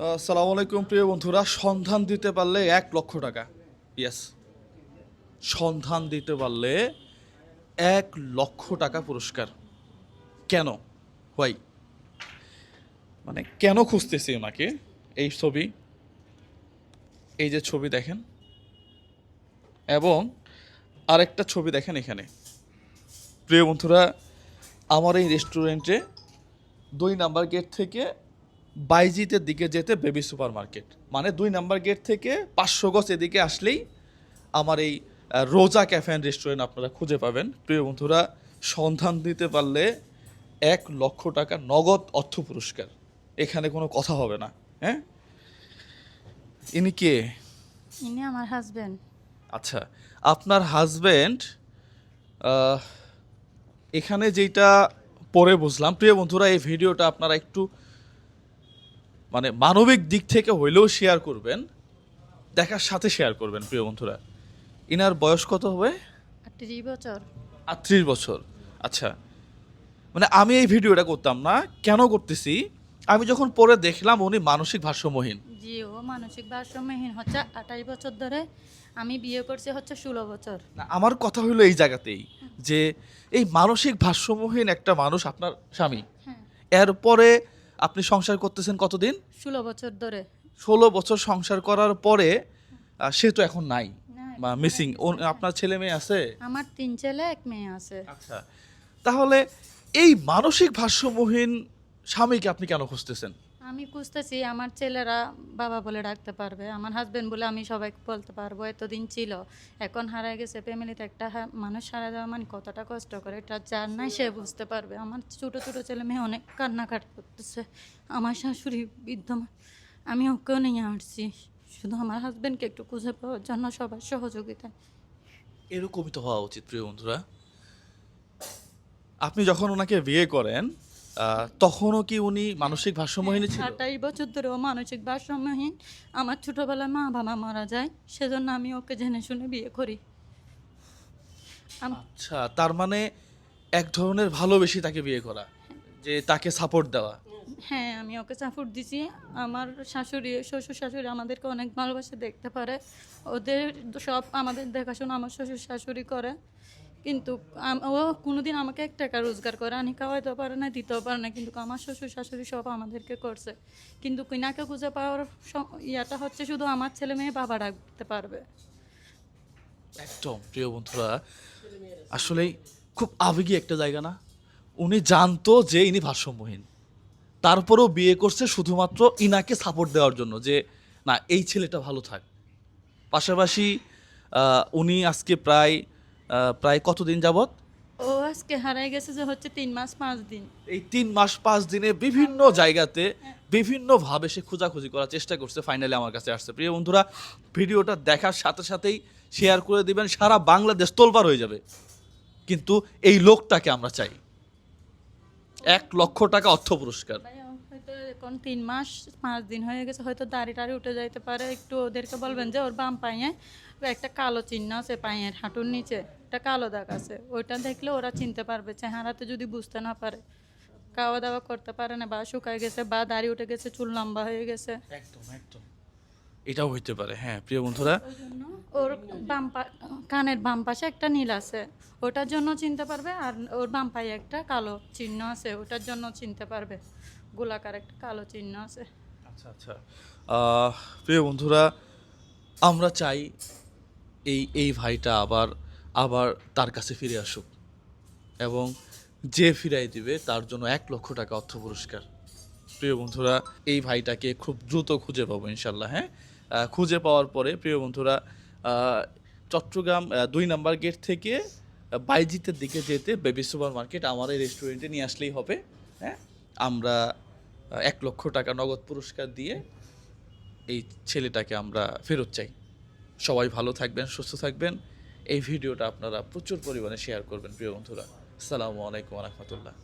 সালাম আলাইকুম, প্রিয় বন্ধুরা। সন্ধান দিতে পারলে এক লক্ষ টাকা। ইয়াস সন্ধান দিতে পারলে এক লক্ষ টাকা পুরস্কার। কেন? হোয়াই মানে কেন খুঁজতেছি ওনাকে? এই ছবি, এই যে ছবি দেখেন, এবং আরেকটা ছবি দেখেন এখানে। প্রিয় বন্ধুরা, আমার এই রেস্টুরেন্টে দুই নাম্বার গেট থেকে বাইজিতের দিকে যেতে বেবি সুপার মার্কেট মানে দুই নাম্বার গেট থেকে পাঁচশো গজ এদিকে আসলেই আমার এই রোজা ক্যাফে অ্যান্ড রেস্টুরেন্ট আপনারা খুঁজে পাবেন। প্রিয় বন্ধুরা সন্ধান দিতে পারলে এক লক্ষ টাকা নগদ অর্থ পুরস্কার। এখানে কোনো কথা হবে না হ্যাঁ? ইনি কে? ইনি আমার হাজবেন্ড আচ্ছা আপনার হাজবেন্ড এখানে যেটা পরে বুঝলাম। প্রিয় বন্ধুরা এই ভিডিওটা আপনারা একটু মানে মানবিক দিক থেকে হইলেও শেয়ার করবেন দেখার সাথে শেয়ার করবেন প্রিয় বন্ধুরা। ইনার বয়স কত হবে? আটত্রিশ বছর। আটত্রিশ বছর। আচ্ছা মানে আমি এই ভিডিওটা করতাম না কেন করতেছি? আমি যখন পরে দেখলাম উনি মানসিক ভারসাম্যহীন। জি ও মানসিক ভারসাম্যহীন হচ্ছে আঠাশ বছর ধরে আমি বিয়ে করছি হচ্ছে ষোলো বছর। না আমার কথা হলো এই জায়গাতেই যে এই মানসিক ভারসাম্যহীন একটা মানুষ আপনার স্বামী। হ্যাঁ। এরপরে আপনি সংসার করতেছেন কতদিন? ষোলো বছর ধরে। ষোলো বছর সংসার করার পরে আহ, সে তো এখন নাই বা মিসিং আপনার ছেলে মেয়ে আছে? আমার তিন ছেলে এক মেয়ে আছে। আচ্ছা। তাহলে এই মানসিক ভারসাম্যহীন স্বামীকে আপনি কেন খুঁজতেছেন? আমি খুঁজতেছি, আমার ছেলেরা বাবা বলে ডাকতে পারবে, আমার হাজবেন্ড বলে আমি সবাইকে বলতে পারব, এতদিন ছিল। এখন হারায় গেছে ফ্যামিলিতে একটা মানুষ হারা যাওয়া মানে কতটা কষ্ট করে এটা যার নাই সে বুঝতে পারবে। আমার ছোট ছোট ছেলে মেয়ে অনেক কান্নাকাটি করতেছে, আমার শাশুড়ি বিদ্যমান আমি ওকেও নিয়ে আসছি। শুধু আমার হাজবেন্ডকে একটু খুঁজে পাওয়ার জন্য সবার সহযোগিতা। এরকমই তো হওয়া উচিত প্রিয় বন্ধুরা। আপনি যখন ওনাকে বিয়ে করেন তখনও কি উনি মানসিক ভারসাম্যহীন ছিল? আটাইশ বছর ধরে ও মানসিক ভারসাম্যহীন। আমার ছোটবেলায় মা বাবা মারা যায় সেজন্য আমি ওকে জেনে শুনে বিয়ে করি। আচ্ছা তার মানে এক ধরনের ভালোবেসে তাকে বিয়ে করা যে তাকে সাপোর্ট দেওয়া। হ্যাঁ আমি ওকে সাপোর্ট দিছি। আমার শাশুড়ি শ্বশুর শাশুড়ি আমাদেরকে অনেক ভালোবাসে দেখতে পারে। ওদের সব আমাদের দেখাশোনা আমার শ্বশুর শাশুড়ি করে। কিন্তু ও কোনোদিন আমাকে এক টাকা রোজগার করে আনি, খাওয়াইতেও পারে না দিতেও পারে না কিন্তু আমার শ্বশুর শাশুড়ি সব আমাদেরকে করছে। কিন্তু কিনাকে খুঁজে পাওয়ার ইয়াটা হচ্ছে শুধু আমার ছেলে মেয়ে বাবা ডাকতে পারবে। একদম, প্রিয় বন্ধুরা, আসলেই খুব আবেগী একটা জায়গা না? উনি জানতো যে ইনি ভারসাম্যহীন। তারপরেও বিয়ে করছে শুধুমাত্র ইনাকে সাপোর্ট দেওয়ার জন্য যে, না, এই ছেলেটা ভালো থাক। পাশাপাশি উনি আজকে প্রায় প্রায় কতদিন যাবত ও আজকে হারাই গেছে যে হচ্ছে তিন মাস পাঁচ দিন। এই তিন মাস পাঁচ দিনে বিভিন্ন জায়গাতে বিভিন্নভাবে সে খোঁজাখুঁজি করার চেষ্টা করছে ফাইনালি আমার কাছে আসছে। প্রিয় বন্ধুরা ভিডিওটা দেখার সাথে সাথেই শেয়ার করে দিবেন সারা বাংলাদেশ তোলপার হয়ে যাবে। কিন্তু এই লোকটাকে আমরা চাই। এক লক্ষ টাকা অর্থ পুরস্কার। হয়তো এখন তিন মাস পাঁচ দিন হয়ে গেছে হয়তো দাড়ি টাড়ি উঠে যাইতে পারে। একটু ওদেরকে বলবেন যে ওর বাম পায়ে একটা কালো চিহ্ন আছে পায়ের হাঁটুর নিচে একটা কালো দাগ আছে। ওইটা দেখলে ওরা চিনতে পারবে চেহারাতে যদি বুঝতে না পারে। খাওয়া দাওয়া করতে পারে না বা শুকায় গেছে বা দাড়ি উঠে গেছে চুল লম্বা হয়ে গেছে। একদম একদম। এটাও হইতে পারে হ্যাঁ প্রিয় বন্ধুরা। ওর বাম কানের বাম পাশে একটা নীল আছে। ওটার জন্য চিনতে পারবে আর ওর বাম পায়ে একটা কালো চিহ্ন আছে, ওটার জন্য চিনতে পারবে। গোলাকার একটা কালো চিহ্ন আছে। আচ্ছা আচ্ছা। প্রিয় বন্ধুরা, আমরা চাই এই এই ভাইটা আবার আবার তার কাছে ফিরে আসুক। এবং যে ফিরাই দিবে, তার জন্য এক লক্ষ টাকা অর্থ পুরস্কার। প্রিয় বন্ধুরা, এই ভাইটাকে খুব দ্রুত খুঁজে পাবো ইনশাল্লাহ হ্যাঁ? খুঁজে পাওয়ার পরে, প্রিয় বন্ধুরা চট্টগ্রাম দুই নাম্বার গেট থেকে বাইজিতের দিকে যেতে বেবি সুপার মার্কেট আমার এই রেস্টুরেন্টে নিয়ে আসলেই হবে। হ্যাঁ? আমরা এক লক্ষ টাকা নগদ পুরস্কার দিয়ে এই ছেলেটাকে আমরা ফেরত চাই। সবাই ভালো থাকবেন, সুস্থ থাকবেন। এই ভিডিওটা আপনারা প্রচুর পরিমাণে শেয়ার করবেন, প্রিয় বন্ধুরা। আসসালামু আলাইকুম রহমতুল্লাহ।